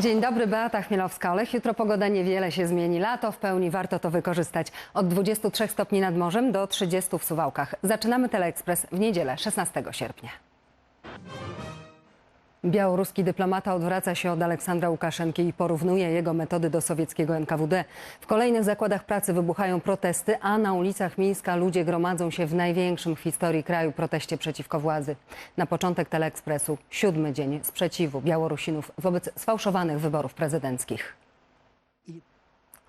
Dzień dobry, Beata Chmielowska-Olech. Jutro pogoda niewiele się zmieni. Lato w pełni, warto to wykorzystać. Od 23 stopni nad morzem do 30 w Suwałkach. Zaczynamy Teleekspres w niedzielę, 16 sierpnia. Białoruski dyplomata odwraca się od Aleksandra Łukaszenki i porównuje jego metody do sowieckiego NKWD. W kolejnych zakładach pracy wybuchają protesty, a na ulicach Mińska ludzie gromadzą się w największym w historii kraju proteście przeciwko władzy. Na początek Teleekspresu siódmy dzień sprzeciwu Białorusinów wobec sfałszowanych wyborów prezydenckich.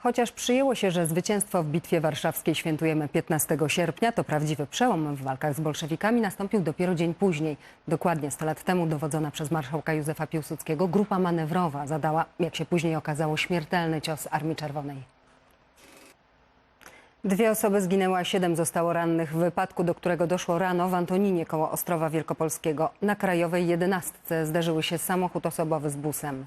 Chociaż przyjęło się, że zwycięstwo w Bitwie Warszawskiej świętujemy 15 sierpnia, to prawdziwy przełom w walkach z bolszewikami nastąpił dopiero dzień później. Dokładnie 100 lat temu dowodzona przez marszałka Józefa Piłsudskiego grupa manewrowa zadała, jak się później okazało, śmiertelny cios Armii Czerwonej. Dwie osoby zginęły, a siedem zostało rannych w wypadku, do którego doszło rano w Antoninie koło Ostrowa Wielkopolskiego. Na Krajowej 11 zderzyły się samochód osobowy z busem.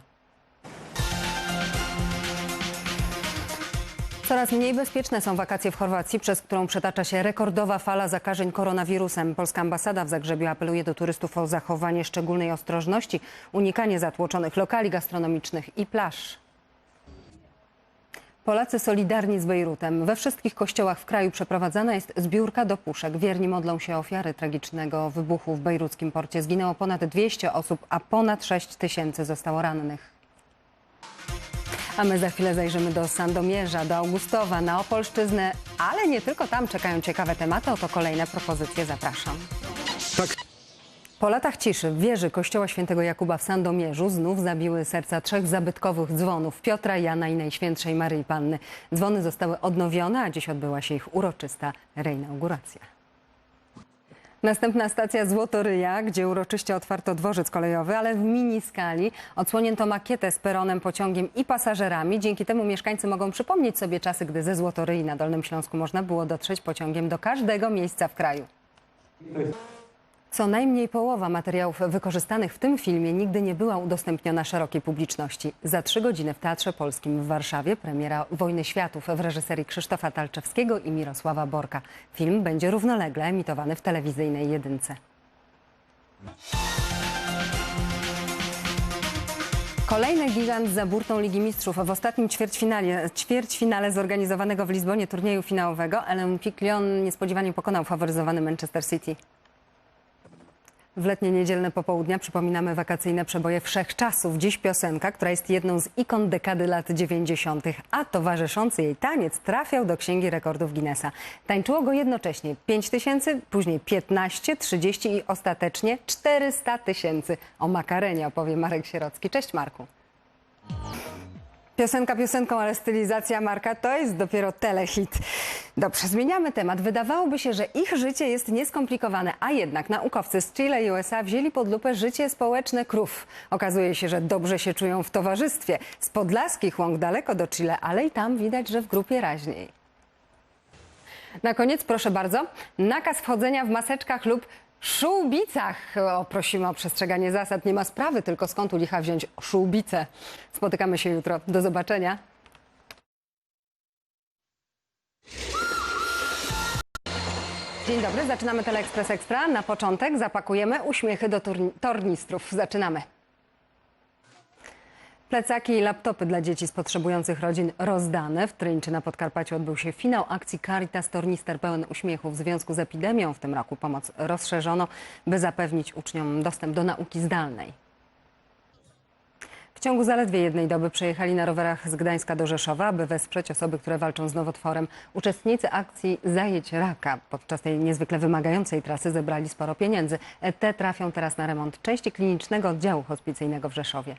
Coraz mniej bezpieczne są wakacje w Chorwacji, przez którą przetacza się rekordowa fala zakażeń koronawirusem. Polska ambasada w Zagrzebiu apeluje do turystów o zachowanie szczególnej ostrożności, unikanie zatłoczonych lokali gastronomicznych i plaż. Polacy solidarni z Bejrutem. We wszystkich kościołach w kraju przeprowadzana jest zbiórka do puszek. Wierni modlą się ofiary tragicznego wybuchu w bejruckim porcie. Zginęło ponad 200 osób, a ponad 6 tysięcy zostało rannych. A my za chwilę zajrzymy do Sandomierza, do Augustowa, na Opolszczyznę, ale nie tylko tam czekają ciekawe tematy. Oto kolejne propozycje, zapraszam. Po latach ciszy w wieży kościoła świętego Jakuba w Sandomierzu znów zabiły serca trzech zabytkowych dzwonów Piotra, Jana i Najświętszej Maryi Panny. Dzwony zostały odnowione, a dziś odbyła się ich uroczysta reinauguracja. Następna stacja Złotoryja, gdzie uroczyście otwarto dworzec kolejowy, ale w mini skali. Odsłonięto makietę z peronem, pociągiem i pasażerami. Dzięki temu mieszkańcy mogą przypomnieć sobie czasy, gdy ze Złotoryi na Dolnym Śląsku można było dotrzeć pociągiem do każdego miejsca w kraju. Co najmniej połowa materiałów wykorzystanych w tym filmie nigdy nie była udostępniona szerokiej publiczności. Za trzy godziny w Teatrze Polskim w Warszawie premiera Wojny Światów w reżyserii Krzysztofa Talczewskiego i Mirosława Borka. Film będzie równolegle emitowany w telewizyjnej jedynce. Kolejny gigant za burtą Ligi Mistrzów. W ostatnim ćwierćfinale, ćwierćfinale zorganizowanego w Lizbonie turnieju finałowego Olympique Lyon niespodziewanie pokonał faworyzowany Manchester City. W letnie niedzielne popołudnia przypominamy wakacyjne przeboje wszechczasów. Dziś piosenka, która jest jedną z ikon dekady lat 90., a towarzyszący jej taniec trafiał do Księgi Rekordów Guinnessa. Tańczyło go jednocześnie 5 tysięcy, później 15, 30 i ostatecznie 400 tysięcy. O Makarenie opowie Marek Sierocki. Cześć Marku. Piosenka piosenką, ale stylizacja Marka to jest dopiero telehit. Dobrze, zmieniamy temat. Wydawałoby się, że ich życie jest nieskomplikowane, a jednak naukowcy z Chile i USA wzięli pod lupę życie społeczne krów. Okazuje się, że dobrze się czują w towarzystwie. Z podlaskich łąk daleko do Chile, ale i tam widać, że w grupie raźniej. Na koniec, proszę bardzo, nakaz wchodzenia w maseczkach lub szubicach. Prosimy o przestrzeganie zasad. Nie ma sprawy, tylko skąd u licha wziąć szubicę. Spotykamy się jutro. Do zobaczenia. Dzień dobry, zaczynamy Teleekspres Ekstra. Na początek zapakujemy uśmiechy do tornistrów. Zaczynamy. Plecaki i laptopy dla dzieci z potrzebujących rodzin rozdane. W Tryńczy na Podkarpaciu odbył się finał akcji Caritas Tornister pełen uśmiechu. W związku z epidemią w tym roku pomoc rozszerzono, by zapewnić uczniom dostęp do nauki zdalnej. W ciągu zaledwie jednej doby przejechali na rowerach z Gdańska do Rzeszowa, aby wesprzeć osoby, które walczą z nowotworem. Uczestnicy akcji Zajedź Raka podczas tej niezwykle wymagającej trasy zebrali sporo pieniędzy. Te trafią teraz na remont części klinicznego oddziału hospicyjnego w Rzeszowie.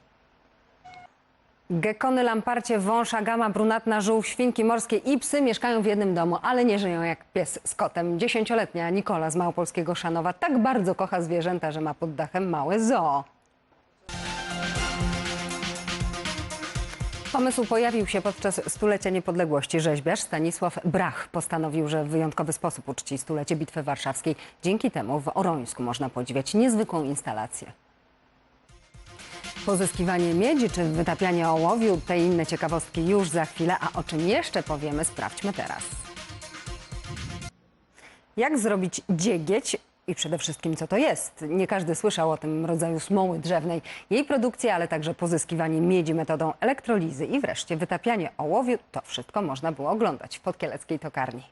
Gekony, lamparcie, wąża, gama, brunatna, żółw, świnki morskie i psy mieszkają w jednym domu, ale nie żyją jak pies z kotem. Dziesięcioletnia Nikola z małopolskiego Szanowa tak bardzo kocha zwierzęta, że ma pod dachem małe zoo. Pomysł pojawił się podczas stulecia niepodległości. Rzeźbiarz Stanisław Brach postanowił, że w wyjątkowy sposób uczci stulecie Bitwy Warszawskiej. Dzięki temu w Orońsku można podziwiać niezwykłą instalację. Pozyskiwanie miedzi czy wytapianie ołowiu, te inne ciekawostki już za chwilę, a o czym jeszcze powiemy, sprawdźmy teraz. Jak zrobić dziegieć I przede wszystkim, co to jest? Nie każdy słyszał o tym rodzaju smoły drzewnej. Jej produkcja, ale także pozyskiwanie miedzi metodą elektrolizy i wreszcie wytapianie ołowiu, to wszystko można było oglądać w podkieleckiej tokarni.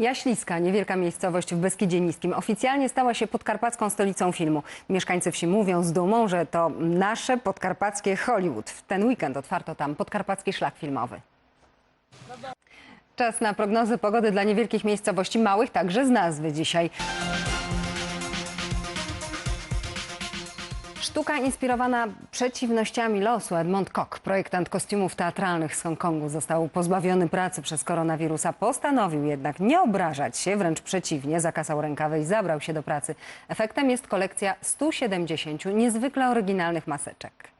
Jaśliska, niewielka miejscowość w Beskidzie Niskim, oficjalnie stała się podkarpacką stolicą filmu. Mieszkańcy wsi mówią z dumą, że to nasze podkarpackie Hollywood. W ten weekend otwarto tam podkarpacki szlak filmowy. Czas na prognozę pogody dla niewielkich miejscowości małych, także z nazwy dzisiaj. Sztuka inspirowana przeciwnościami losu Edmond Koch, projektant kostiumów teatralnych z Hongkongu, został pozbawiony pracy przez koronawirusa. Postanowił jednak nie obrażać się, wręcz przeciwnie, zakasał rękawy i zabrał się do pracy. Efektem jest kolekcja 170 niezwykle oryginalnych maseczek.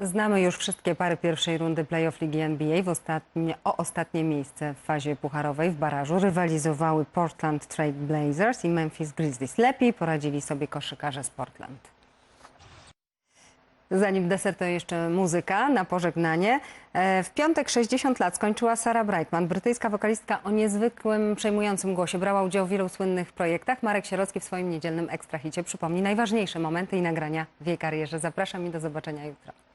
Znamy już wszystkie pary pierwszej rundy playoff Ligi NBA. W ostatnie, o ostatnie miejsce w fazie pucharowej w barażu rywalizowały Portland Trail Blazers i Memphis Grizzlies. Lepiej poradzili sobie koszykarze z Portland. Zanim deser, to jeszcze muzyka na pożegnanie. E, W piątek 60 lat skończyła Sarah Brightman, brytyjska wokalistka o niezwykłym, przejmującym głosie. Brała udział w wielu słynnych projektach. Marek Sierocki w swoim niedzielnym ekstrahicie przypomni najważniejsze momenty i nagrania w jej karierze. Zapraszam i do zobaczenia jutro.